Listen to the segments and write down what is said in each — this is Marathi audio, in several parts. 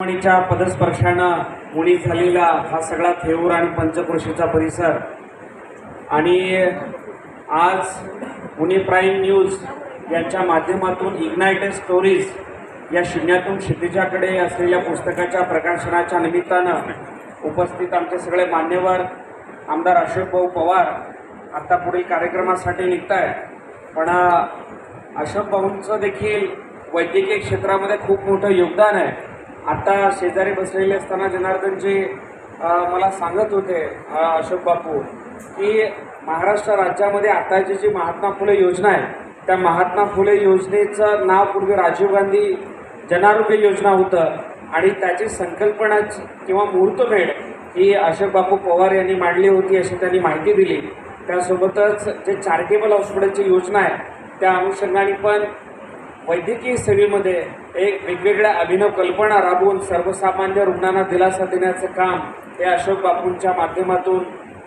मणीच्या पदस्पर्शानं मुळी झालेला हा सगळा थेऊर आणि पंचक्रोशीचा परिसर. आणि आज पुणे प्राईम न्यूज यांच्या माध्यमातून इग्नायटेड स्टोरीज या शून्यातून क्षितिजाकडे असलेल्या पुस्तकाच्या प्रकाशनाच्या निमित्तानं उपस्थित आमचे सगळे मान्यवर आमदार अशोकभाऊ पवार आत्ता पुढील कार्यक्रमासाठी निघत आहेत पण अशोकभाऊंचं भाऊंचं देखील वैद्यकीय क्षेत्रामध्ये खूप मोठं योगदान आहे. आता शेजारी बसलेले असताना जनार्दनजी मला सांगत होते अशोक बापू की महाराष्ट्र राज्यामध्ये आताची जी महात्मा फुले योजना आहे त्या महात्मा फुले योजनेचं नाव पूर्वी राजीव गांधी जनारोग्य योजना होतं आणि त्याची संकल्पना किंवा मुहूर्तमेढ ही अशोक बापू पवार यांनी मांडली होती अशी त्यांनी माहिती दिली. त्यासोबतच जे चॅरिटेबल हॉस्पिटलची योजना आहे त्या अनुषंगाने पण वैद्यकीय सेवेमध्ये एक वेगवेगळ्या अभिनव कल्पना राबवून सर्वसामान्य रुग्णांना दिलासा देण्याचं काम हे अशोक बापूंच्या माध्यमातून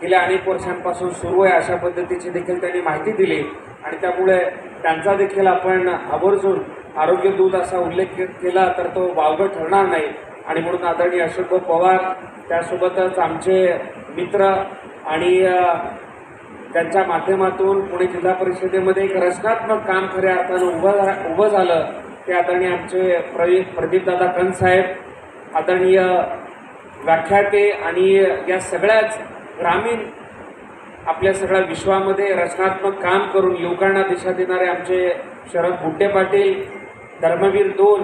गेल्या अनेक वर्षांपासून सुरू आहे अशा पद्धतीची देखील त्यांनी माहिती दिली. आणि त्यामुळे त्यांचा देखील आपण आवर्जून आरोग्य दूत असा उल्लेख केला तर तो वावगं ठरणार नाही. आणि म्हणून आदरणीय अशोक पवार त्यासोबतच आमचे मित्र आणि त्यांच्या माध्यमातून पुणे जिल्हा परिषदेमध्ये एक रचनात्मक काम खऱ्या अर्थानं उभं उभं झालं. ते आदरणीय आमचे प्रवी प्रदीपदादा कंदसाहेब आदरणीय व्याख्याते आणि या सगळ्याच ग्रामीण आपल्या सगळ्या विश्वामध्ये रचनात्मक काम करून युवकांना दिशा देणारे आमचे शरद बुड्डे पाटील धर्मवीर दोन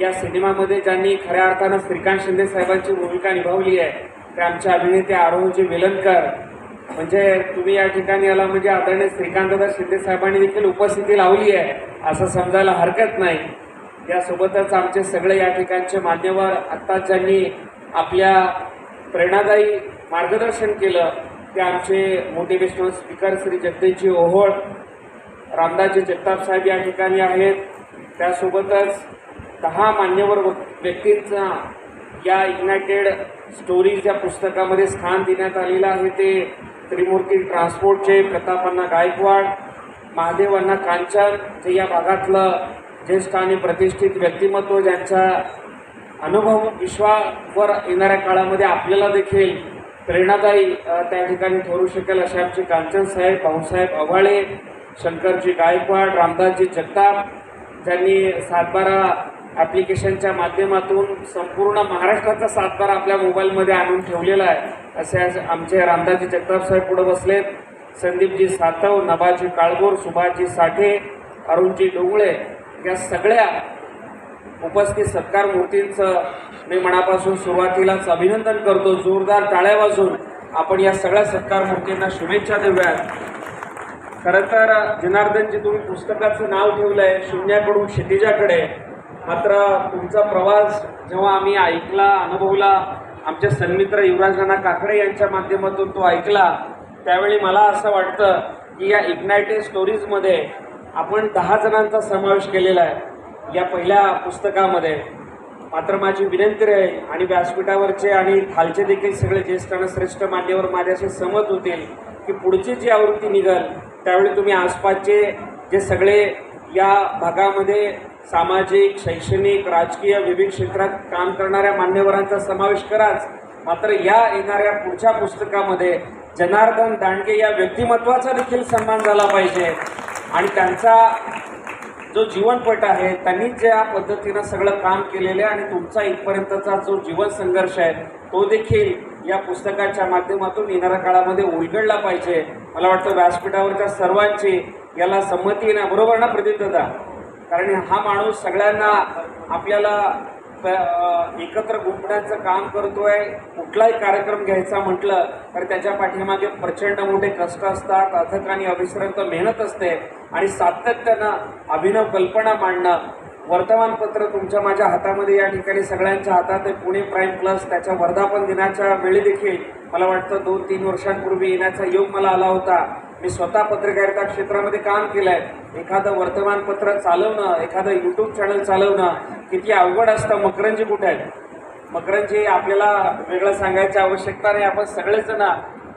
या सिनेमामध्ये ज्यांनी खऱ्या अर्थानं श्रीकांत शिंदे साहेबांची भूमिका निभावली आहे ते आमचे अभिनेते आरोहजी वेलणकर. म्हणजे तुम्ही या ठिकाणी आला म्हणजे आदरणीय श्रीकांतदा शिंदे साहेबांनी देखील उपस्थिती लावली आहे. असं समजायला हरकत नाही. यासोबतच आमचे सगळे या ठिकाणचे मान्यवर आत्ताच ज्यांनी आपल्या प्रेरणादायी मार्गदर्शन केलं. ते आमचे मोटिवेशनल स्पीकर श्री जगदीशजी ओहोळ रामदासजी जगताप साहेब या ठिकाणी आहेत. त्यासोबतच दहा मान्यवर व्यक्तींचा या युनायटेड स्टोरीज या पुस्तकामध्ये स्थान देण्यात आलेलं आहे ते त्रिमूर्ती ट्रान्सपोर्टचे प्रतापांना गायकवाड महादेवांना कांचन जे या भागातलं ज्येष्ठ आणि प्रतिष्ठित व्यक्तिमत्व ज्यांच्या अनुभव विश्वावर येणाऱ्या काळामध्ये आपल्याला देखील प्रेरणादायी त्या ठिकाणी ठरू शकेल अशा आमचे कांचन साहेब भाऊसाहेब अव्हाळे शंकरजी गायकवाड रामदासजी जगताप ज्यांनी सातबारा ॲप्लिकेशनच्या माध्यमातून संपूर्ण महाराष्ट्राचा सातबारा आपल्या मोबाईलमध्ये आणून ठेवलेला आहे असे आमचे रामदासजी जगताप साहेब पुढे बसलेत. संदीपजी सातव नभाजी काळगोर सुभाषजी साठे अरुणजी डोंगळे या सगळ्या उपस्थित सत्कार मूर्तींचं मी मनापासून सुरुवातीलाच अभिनंदन करतो. जोरदार टाळ्या वाजून आपण या सगळ्या सत्कार मूर्तींना शुभेच्छा देऊयात. खरं तर जनार्दनजी तुम्ही पुस्तकाचं नाव ठेवलं आहे शून्याकडून क्षितिजाकडे. मात्र तुमचा प्रवास जेव्हा आम्ही ऐकला अनुभवला आमचे सन्मित्र युवराज काकडे यांच्या माध्यमातून तो ऐकला त्यावेळी मला असं वाटतं की या इग्नायटेड स्टोरीजमध्ये आपण दहा जणांचा समावेश केलेला आहे. या पहिल्या पुस्तकामध्ये. मात्र माझी विनंती राहील आणि व्यासपीठावरचे आणि खालचे देखील सगळे ज्येष्ठ आणि श्रेष्ठ मान्यवर माझ्याशी सहमत होतील की पुढची जी आवृत्ती निघल त्यावेळी तुम्ही आसपासचे जे सगळे या भागामध्ये सामाजिक शैक्षणिक राजकीय विविध क्षेत्रात काम करणाऱ्या मान्यवरांचा समावेश कराच. मात्र या येणाऱ्या पुढच्या पुस्तकामध्ये जनार्दन दांडगे या व्यक्तिमत्वाचा देखील सन्मान झाला पाहिजे. आणि त्यांचा जो जीवनपट आहे त्यांनी ज्या पद्धतीनं सगळं काम केलेलं आहे आणि तुमचा इथपर्यंतचा जो जीवन संघर्ष आहे तो देखील या पुस्तकाच्या माध्यमातून येणाऱ्या काळामध्ये उलगडला पाहिजे. मला वाटतं व्यासपीठावरच्या सर्वांची याला संमती ना बरोबर ना प्रदीप दादा कारण हा माणूस सगळ्यांना आपल्याला एकत्र गुंपण्याचं काम करतोय. कुठलाही कार्यक्रम घ्यायचा म्हटलं तर त्याच्या पाठीमागे प्रचंड मोठे कष्ट असतात. अथक आणि अविश्रांत मेहनत असते. आणि सातत्यानं अभिनव कल्पना मांडणं. वर्तमानपत्र तुमच्या माझ्या हातामध्ये या ठिकाणी सगळ्यांच्या हातात आहे. पुणे प्राईम प्लस त्याच्या वर्धापन दिनाच्या वेळी देखील मला वाटतं दोन तीन वर्षांपूर्वी येण्याचा योग मला आला होता. मी स्वतः पत्रकारिता क्षेत्रामध्ये काम केलं आहे एखादं वर्तमानपत्र चालवणं एखादं यूट्यूब चॅनल चालवणं किती अवघड असतं मकरंजी कुठे आहेत मकरंजी आपल्याला वेगळं सांगायची आवश्यकता नाही. आपण सगळेजण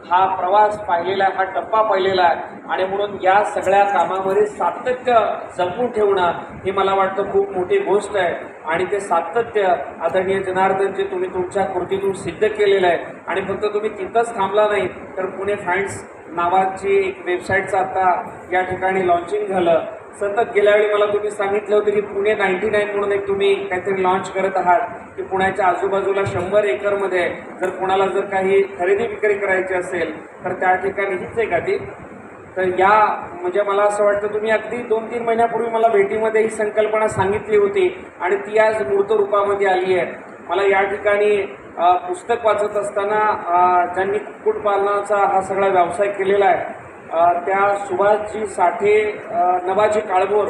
हा प्रवास पाहिलेला आहे हा टप्पा पाहिलेला आहे. आणि म्हणून या सगळ्या कामामध्ये सातत्य जपून ठेवणं ही मला वाटतं खूप मोठी गोष्ट आहे. आणि ते सातत्य आदरणीय जनार्दनजी तुम्ही तुमच्या कृतीतून सिद्ध केलेलं आहे. आणि फक्त तुम्ही तिथंच थांबला नाही तर पुणे फाइंड्स नावाची एक वेबसाईटचं आता या ठिकाणी लॉन्चिंग झालं. सतत गेल्या वेळी मला तुम्ही सांगितलं होतं की पुणे नाईन्टी नाईन म्हणून एक तुम्ही काहीतरी लॉन्च करत आहात की पुण्याच्या आजूबाजूला शंभर एकरमध्ये जर कोणाला जर काही खरेदी विक्री करायची असेल तर त्या ठिकाणी हीच आहे का ती तर या म्हणजे मला असं वाटतं तुम्ही अगदी दोन तीन महिन्यापूर्वी मला भेटीमध्ये ही संकल्पना सांगितली होती आणि ती आज मूर्त रूपामध्ये आली आहे. मला या ठिकाणी पुस्तक वाचत असताना ज्यांनी कुक्कुटपालनाचा हा सगळा व्यवसाय केलेला आहे त्या सुभाषजी साठे नवाजी काळभोर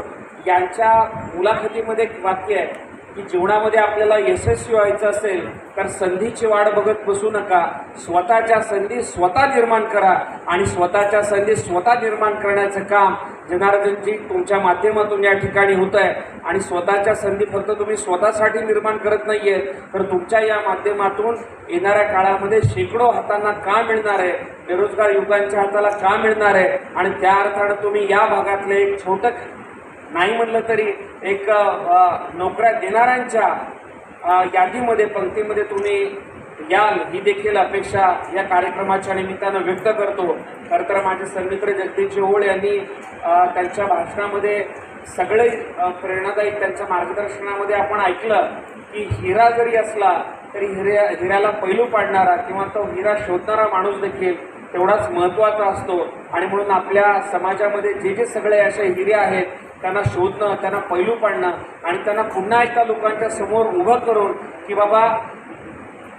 यांच्या मुलाखतीमध्ये एक वाक्य आहे. की जीवनामध्ये आपल्याला यशस्वी व्हायचं असेल तर संधीची वाट बघत बसू नका. स्वतःच्या संधी स्वतः निर्माण करा आणि स्वतःच्या संधी स्वतः निर्माण करण्याचं काम जनार्दनजी तुमच्या माध्यमातून या ठिकाणी होत आहे आणि स्वतःच्या संधी फक्त तुम्ही स्वतःसाठी निर्माण करत नाही आहे तर तुमच्या या माध्यमातून येणाऱ्या काळामध्ये शेकडो हातांना का मिळणार आहे? बेरोजगार युवकांच्या हाताला का मिळणार आहे? आणि त्या अर्थानं तुम्ही या भागातले एक छोटं नाही म्हणलं तरी एक नोकऱ्या देणाऱ्यांच्या यादीमध्ये पंक्तीमध्ये तुम्ही याल. ही देखील अपेक्षा या कार्यक्रमाच्या निमित्तानं व्यक्त करतो. खरं तर माझे सन्मित्र जगदीश ओळ यांनी त्यांच्या भाषणामध्ये सगळे प्रेरणादायी त्यांच्या मार्गदर्शनामध्ये आपण ऐकलं की हिरा जरी असला तरी हिऱ्या हिऱ्याला पैलू पाडणारा किंवा तो हिरा शोधणारा माणूस देखील तेवढाच महत्त्वाचा असतो. आणि म्हणून आपल्या समाजामध्ये जे जे सगळे असे हिरे आहेत त्यांना शोधणं त्यांना पैलू पाडणं आणि त्यांना पुन्हा एकदा लोकांच्या समोर उभं करून की बाबा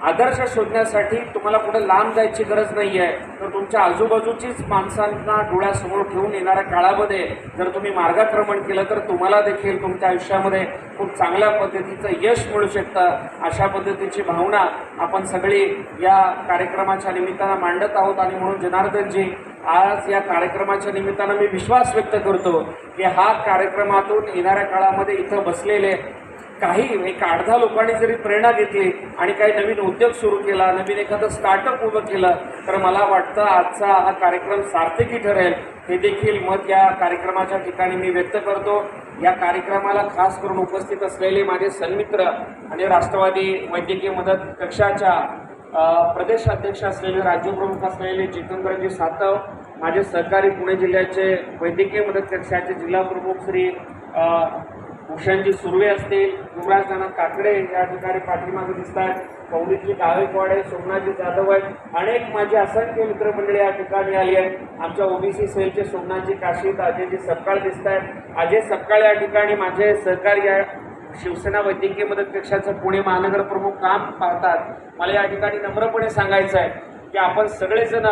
आदर्श शोधण्यासाठी तुम्हाला कुठे लांब जायची गरज नाही आहे तर तुमच्या आजूबाजूचीच माणसांना डोळ्यासमोर ठेवून येणाऱ्या काळामध्ये जर तुम्ही मार्गक्रमण केलं तर तुम्हाला देखील तुमच्या आयुष्यामध्ये खूप चांगल्या पद्धतीचं यश मिळू शकतं. अशा पद्धतीची भावना आपण सगळी या कार्यक्रमाच्या निमित्तानं मांडत आहोत. आणि म्हणून जनार्दनजी आज या कार्यक्रमाच्या निमित्तानं मी विश्वास व्यक्त करतो की हा कार्यक्रमातून येणाऱ्या काळामध्ये इथं बसलेले काही एक आठ दहा लोकांनी जरी प्रेरणा घेतली आणि काही नवीन उद्योग सुरू केला नवीन एखादं स्टार्टअप उभं केलं तर मला वाटतं आजचा हा कार्यक्रम सार्थकी ठरेल. हे देखील मत या कार्यक्रमाच्या ठिकाणी मी व्यक्त करतो. या कार्यक्रमाला खास करून उपस्थित असलेले माझे सन्मित्र आणि राष्ट्रवादी वैद्यकीय मदत कक्षाच्या प्रदेशाध्यक्ष प्रदेश अध्यक्ष असलेले राज्यप्रमुख असलेले जितेंद्रजी सातव माझे सहकारी पुणे जिल्ह्याचे वैद्यकीय मदत कक्षाचे जिल्हा प्रमुख श्री पुरुषांची सुर्वे असतील युवराज नाना काकडे या ठिकाणी पाठीमागे दिसतात. कौलिकजी गायकवाडे सोमनाथजी जाधव आहेत अनेक माझे असंख्य मित्रमंडळी या ठिकाणी आली आहेत. आमच्या ओबीसी सेलचे सोमनाथजी काशीत अजयजी सपकाळ दिसत आहेत अजय सपकाळ या ठिकाणी माझे सहकारी या शिवसेना वैद्यकीय मदत कक्षाचं पुणे महानगर प्रमुख काम पाहतात. मला या ठिकाणी नम्रपणे सांगायचं आहे की आपण सगळेजण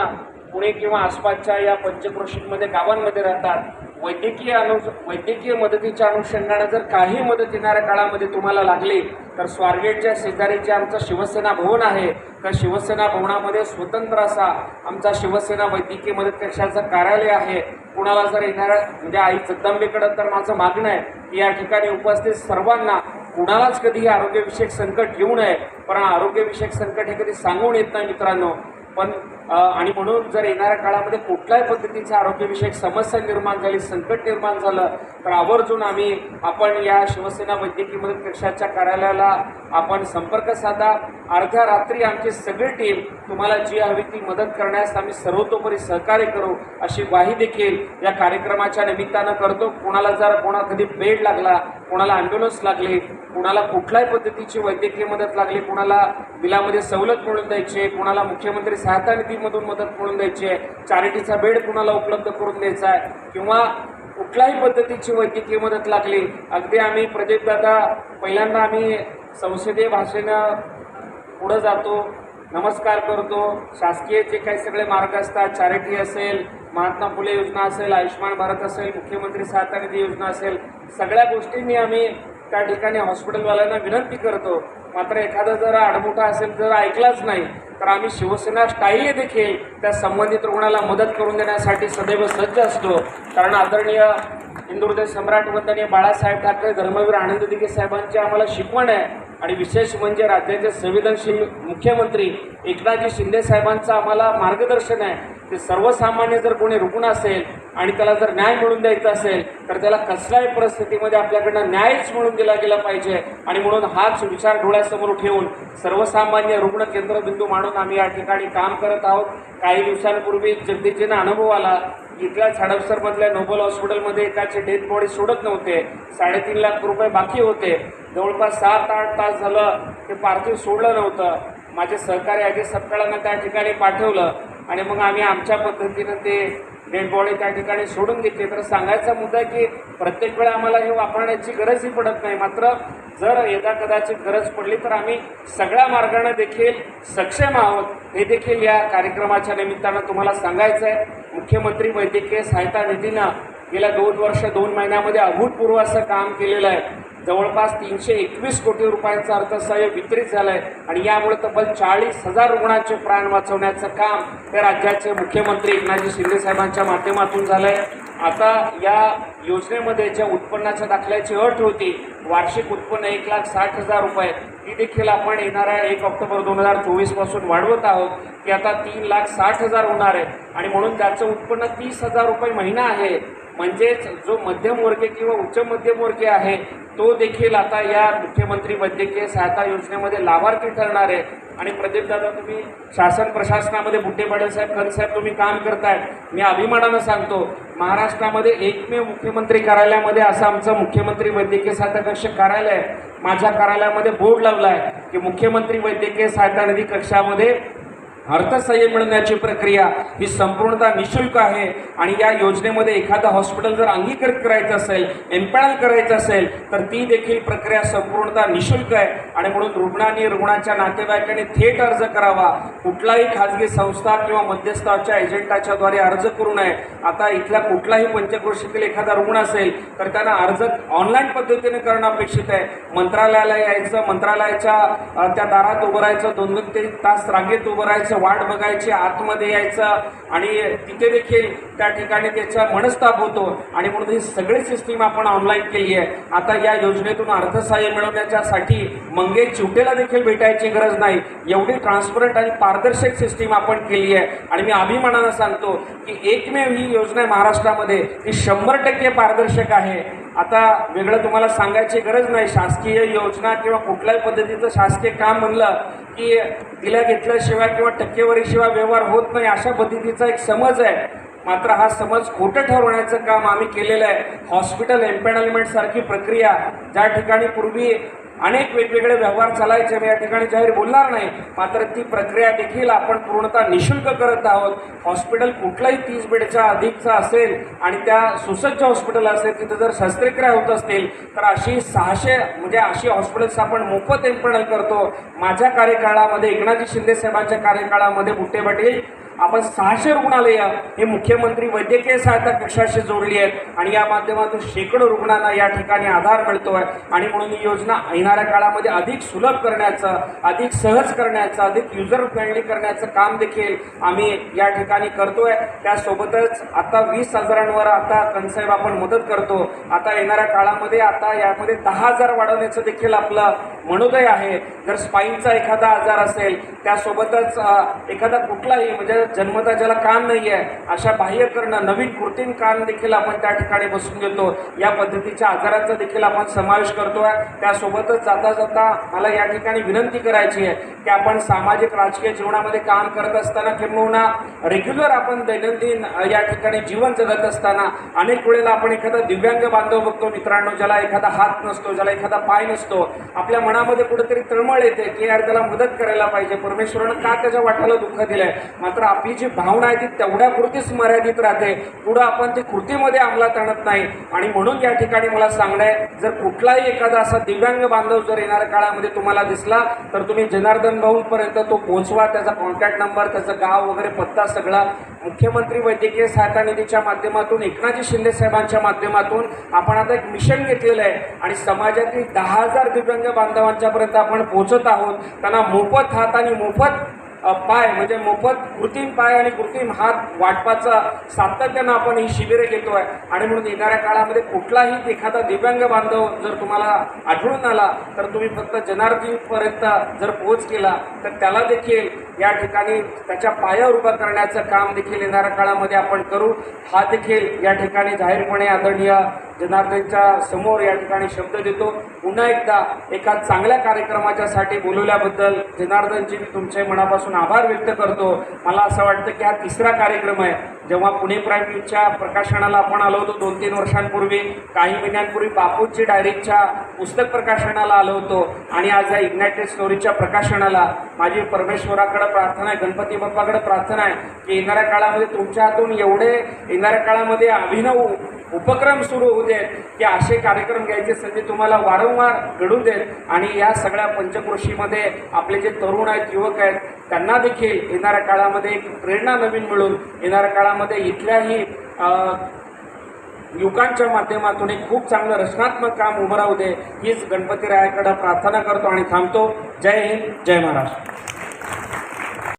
पुणे किंवा आसपासच्या या पंचक्रोशीमध्ये गावांमध्ये राहतात. वैद्यकीय अनु वैद्यकीय मदतीच्या अनुषंगानं जर काही मदत येणाऱ्या काळामध्ये तुम्हाला लागली तर स्वारगेटच्या शेजारीचे आमचं शिवसेना भवन आहे. त्या शिवसेना भवनामध्ये स्वतंत्र असा आमचा शिवसेना वैद्यकीय मदत कक्षाचं कार्यालय आहे. कुणाला जर येणाऱ्या म्हणजे आई जगदंबेकडं तर माझं मागणं आहे की या ठिकाणी उपस्थित सर्वांना कुणालाच कधीही आरोग्यविषयक संकट येऊ नये. पण आरोग्यविषयक संकट हे कधी सांगून येत नाही मित्रांनो. पण आणि म्हणून जर येणाऱ्या काळामध्ये कुठल्याही पद्धतीच्या आरोग्यविषयक समस्या निर्माण झाली संकट निर्माण झालं तर आवर्जून आम्ही आपण या शिवसेना वैद्यकीय मदत कक्षाच्या कार्यालयाला आपण संपर्क साधा. अर्ध्या रात्री आमची सगळी टीम तुम्हाला जी हवी ती मदत करण्यास आम्ही सर्वतोपरी सहकार्य करू अशी ग्वाही देखील या कार्यक्रमाच्या निमित्तानं करतो. कोणाला जर कोणा कधी बेड लागला कोणाला ॲम्ब्युलन्स लागली कुणाला कुठल्याही पद्धतीची वैद्यकीय मदत लागली कुणाला बिलामध्ये सवलत मिळून द्यायची कोणाला कुणाला मुख्यमंत्री सहायता निधी मधून मदत मिळून द्यायची आहे. चॅरिटीचा बेड कुणाला उपलब्ध करून द्यायचा आहे? किंवा कुठल्याही पद्धतीची वैद्यकीय मदत लागली अगदी आम्ही प्रदीपदादा पहिल्यांदा आम्ही संसदीय भाषेनं पुढं जातो नमस्कार करतो. शासकीय जे काही सगळे मार्ग असतात चॅरिटी असेल महात्मा फुले योजना असेल आयुष्यमान भारत असेल मुख्यमंत्री सहायता निधी योजना असेल सगळ्या गोष्टींनी आम्ही त्या ठिकाणी हॉस्पिटलवाल्यांना विनंती करतो मात्र एखादा जर आडमोठा असेल जर ऐकलाच नाही तर आम्ही शिवसेना स्टाईलने देखील त्या संबंधित रुग्णाला मदत करून देण्यासाठी सदैव सज्ज असतो. कारण आदरणीय हिंदुहृदय सम्राट वंदनीय बाळासाहेब ठाकरे धर्मवीर आनंद दिघे साहेबांची आम्हाला शिकवण आहे. आणि विशेष म्हणजे राज्याचे संवेदनशील मुख्यमंत्री एकनाथजी शिंदे साहेबांचं आम्हाला मार्गदर्शन आहे. ते सर्वसामान्य जर कोणी रुग्ण असेल आणि त्याला जर न्याय मिळून द्यायचा असेल तर त्याला कसल्याही परिस्थितीमध्ये आपल्याकडनं न्यायच मिळून दिला गेला पाहिजे. आणि म्हणून हाच विचार डोळ्यासमोर ठेवून सर्वसामान्य रुग्ण केंद्रबिंदू मांडून आम्ही या ठिकाणी काम करत आहोत. काही दिवसांपूर्वी जगदीशजींना अनुभव आला. इथल्या साडपसरमधल्या नोबल हॉस्पिटलमध्ये एकाचे डेथ बॉडी सोडत नव्हते. साडेतीन लाख रुपये बाकी होते. जवळपास सात आठ तास झालं ते पार्थिव सोडलं नव्हतं. माझे सहकारी अजय सपकाळांना त्या ठिकाणी पाठवलं. आणि मग आम्ही आमच्या पद्धतीनं ते डेड बॉडी त्या ठिकाणी सोडून घेतली. तर सांगायचा मुद्दा की प्रत्येक वेळा आम्हाला हे वापरण्याची गरजही पडत नाही. मात्र जर यदा कदाचित गरज पडली तर आम्ही सगळ्या मार्गाने देखील सक्षम आहोत. हे देखील या कार्यक्रमाच्या निमित्तानं तुम्हाला सांगायचं आहे. मुख्यमंत्री वैद्यकीय सहायता निधीनं गेल्या दोन वर्ष दोन महिन्यामध्ये अभूतपूर्व असं काम केलेलं आहे. जवळपास तीनशे एकवीस कोटी रुपयांचं अर्थसहाय्य वितरित झालं आहे आणि यामुळे तब्बल चाळीस हजार रुग्णांचे प्राण वाचवण्याचं काम हे राज्याचे मुख्यमंत्री एकनाथजी शिंदेसाहेबांच्या माध्यमातून झालं आहे आता या योजनेमध्ये ज्या उत्पन्नाच्या दाखल्याची अट होती वार्षिक उत्पन्न एक लाख साठ हजार रुपये ती देखील आपण येणाऱ्या एक ऑक्टोबर दोन हजार चोवीसपासून वाढवत आहोत. की आता तीन लाख साठ हजार होणार आहे आणि म्हणून त्याचं उत्पन्न तीस हजार रुपये महिना आहे. म्हणजेच जो मध्यमवर्गीय किंवा उच्च मध्यमवर्गीय आहे तो देखील आता या मुख्यमंत्री वैद्यकीय सहायता योजनेमध्ये लाभार्थी ठरणार आहे. आणि प्रदीप दादा तुम्ही शासन प्रशासनामध्ये बुट्टे पाटील साहेब खरे साहेब तुम्ही काम करताय. मी अभिमानानं सांगतो महाराष्ट्रामध्ये एकमेव मुख्यमंत्री कार्यालयामध्ये असं आमचं मुख्यमंत्री वैद्यकीय सहायता कक्ष कार्यालय आहे. माझ्या कार्यालयामध्ये बोर्ड लावला आहे की मुख्यमंत्री वैद्यकीय सहायता निधी कक्षामध्ये अर्थसहाय्य मिळण्याची प्रक्रिया ही संपूर्णतः निशुल्क आहे. आणि या योजनेमध्ये एखादं हॉस्पिटल जर अंगीकृत करायचं असेल एम्पॅनल करायचं असेल तर ती देखील प्रक्रिया संपूर्णतः निशुल्क आहे. आणि म्हणून रुग्णांनी रुग्णाच्या नातेवाईकांनी थेट अर्ज करावा. कुठलाही खाजगी संस्था किंवा मध्यस्थाच्या एजंटाच्या द्वारे अर्ज करू नये. आता इथल्या कुठलाही पंचक्रोशीतील एखादा रुग्ण असेल तर त्यांना अर्ज ऑनलाईन पद्धतीने करणं अपेक्षित आहे. मंत्रालयाला यायचं मंत्रालयाच्या त्या दारात उभं राहायचं दोन दोन तीन तास रांगेत उभं राहायचं वाट बघायची आतमध्ये यायचं आणि तिथे देखील त्या ठिकाणी त्याचा मनस्ताप होतो. आणि म्हणून ही सगळी सिस्टीम आपण ऑनलाईन केली आहे. आता या योजनेतून अर्थसहाय्य मिळवण्याच्यासाठी मंगे चिवटेला देखील भेटायची गरज नाही. एवढी ट्रान्सपरंट आणि पारदर्शक सिस्टीम आपण केली आहे. आणि मी अभिमानानं सांगतो की एकमेव ही योजना महाराष्ट्रामध्ये ही शंभर टक्के पारदर्शक आहे. आता वेगळं तुम्हाला सांगायची गरज नाही. शासकीय योजना किंवा कुठल्याही पद्धतीचं शासकीय काम म्हणलं की दिल्या घेतल्याशिवाय किंवा टक्केवारीशिवाय व्यवहार होत नाही अशा पद्धतीचा एक समज आहे. मात्र हा समज खोटं ठरवण्याचं काम आम्ही केलेलं आहे. हॉस्पिटल एम्पॅनलमेंटसारखी प्रक्रिया ज्या ठिकाणी पूर्वी अनेक वेगवेगळे व्यवहार चालायचे मी या ठिकाणी जाहीर बोलणार नाही. मात्र ती प्रक्रिया देखील आपण पूर्णतः निशुल्क करत आहोत. हॉस्पिटल कुठलाही तीस बेडच्या अधिकचा असेल आणि त्या सुसज्ज हॉस्पिटल असेल तिथं जर शस्त्रक्रिया होत असतील तर अशी सहाशे म्हणजे अशी हॉस्पिटल्स आपण मोफत एम्पॅनल करतो. माझ्या कार्यकाळामध्ये एकनाथजी शिंदे साहेबांच्या कार्यकाळामध्ये बुट्टे पाटील आपण सहाशे रुग्णालय हे मुख्यमंत्री वैद्यकीय सहायता कक्षाशी जोडली आहेत आणि या माध्यमातून शेकडो रुग्णांना या ठिकाणी आधार मिळतो आहे. आणि म्हणून ही योजना येणाऱ्या काळामध्ये अधिक सुलभ करण्याचं अधिक सहज करण्याचं अधिक युजर फ्रेंडली करण्याचं काम देखील आम्ही या ठिकाणी करतो आहे त्यासोबतच आता वीस हजारांवर आता कनसाहेब आपण मदत करतो. आता येणाऱ्या काळामध्ये आता यामध्ये दहा हजार वाढवण्याचं देखील आपलं मनोदय आहे. जर स्पाईनचा एखादा आजार असेल त्यासोबतच एखादा कुठलाही म्हणजे जन्मता ज्याला कान नाही आहे अशा बाह्यकरणं नवीन कृत्रिम कान देखील आपण त्या ठिकाणी बसून घेतो. या पद्धतीच्या आजारांचा देखील आपण समावेश करतो आहे त्यासोबतच जाता जाता मला या ठिकाणी विनंती करायची आहे की आपण सामाजिक राजकीय जीवनामध्ये काम करत असताना किंबहुना रेग्युलर आपण दैनंदिन या ठिकाणी जीवन जगत असताना अनेक वेळेला आपण एखादा दिव्यांग बांधव बघतो मित्रांनो ज्याला एखादा हात नसतो ज्याला एखादा पाय नसतो. आपल्या मनामध्ये कुठेतरी तळमळ येते की यार त्याला मदत करायला पाहिजे. परमेश्वरानं का त्याच्या वाटाला दुःख दिलंय? मात्र आपली जी भावना आहे ती तेवढ्यापुरतीच मर्यादित राहते. पुढं आपण ती कृतीमध्ये अंमलात आणत नाही. आणि म्हणून या ठिकाणी मला सांगणं आहे जर कुठलाही एखादा असा दिव्यांग बांधव जर येणाऱ्या काळामध्ये तुम्हाला दिसला तर तुम्ही जनार्दन भाऊंपर्यंत तो पोहोचवा. त्याचा कॉन्टॅक्ट नंबर त्याचं गाव वगैरे पत्ता सगळा. मुख्यमंत्री वैद्यकीय सहायता निधीच्या माध्यमातून एकनाथजी शिंदे साहेबांच्या माध्यमातून आपण आता एक मिशन घेतलेलं आहे. आणि समाजातील दहा हजार दिव्यांग बांधवांच्यापर्यंत आपण पोहोचत आहोत. त्यांना मोफत हात आणि मोफत पाय म्हणजे मोफत कृत्रिम पाय आणि कृत्रिम हात वाटपाचा सातत्यानं आपण ही शिबिरे घेतो आहे आणि म्हणून येणाऱ्या काळामध्ये कुठलाही एखादा दिव्यांग बांधव जर तुम्हाला आढळून आला तर तुम्ही फक्त जनार्दीपर्यंत जर पोहोच केला तर त्याला देखील या ठिकाणी त्याच्या पायावर उभं करण्याचं काम देखील येणाऱ्या काळामध्ये आपण करू. हा देखील या ठिकाणी जाहीरपणे आदरणीय जनार्दनच्या समोर या ठिकाणी शब्द देतो. पुन्हा एकदा एका चांगल्या कार्यक्रमाच्या साठी बोलवल्याबद्दल जनार्दनजी मी तुमचे मनापासून आभार व्यक्त करतो. मला असं वाटतं की हा तिसरा कार्यक्रम आहे. जेव्हा पुणे प्राईम न्यूजच्या प्रकाशनाला आपण आलो होतो दोन तीन वर्षांपूर्वी काही महिन्यांपूर्वी बापूजी डायरीच्या पुस्तक प्रकाशनाला आलो होतो आणि आज या इग्नायटेड स्टोरीच्या प्रकाशनाला माझी परमेश्वराकडे प्रार्थना आहे गणपती बाप्पाकडे प्रार्थना आहे की येणाऱ्या काळामध्ये तुमच्या हातून एवढे येणाऱ्या काळामध्ये अभिनव उपक्रम सुरू होऊ देत. की असे कार्यक्रम घ्यायचे संधी तुम्हाला वारंवार घडू देत. आणि या सगळ्या पंचक्रोशीमध्ये आपले जे तरुण आहेत युवक आहेत त्यांना देखील येणाऱ्या काळामध्ये एक प्रेरणा नवीन मिळून येणाऱ्या काळामध्ये इथल्याही युवकांच्या माध्यमातून एक खूप चांगलं रचनात्मक काम उभं राहू दे. हीच गणपतीरायाकडं प्रार्थना करतो आणि थांबतो. जय हिंद जय महाराष्ट्र.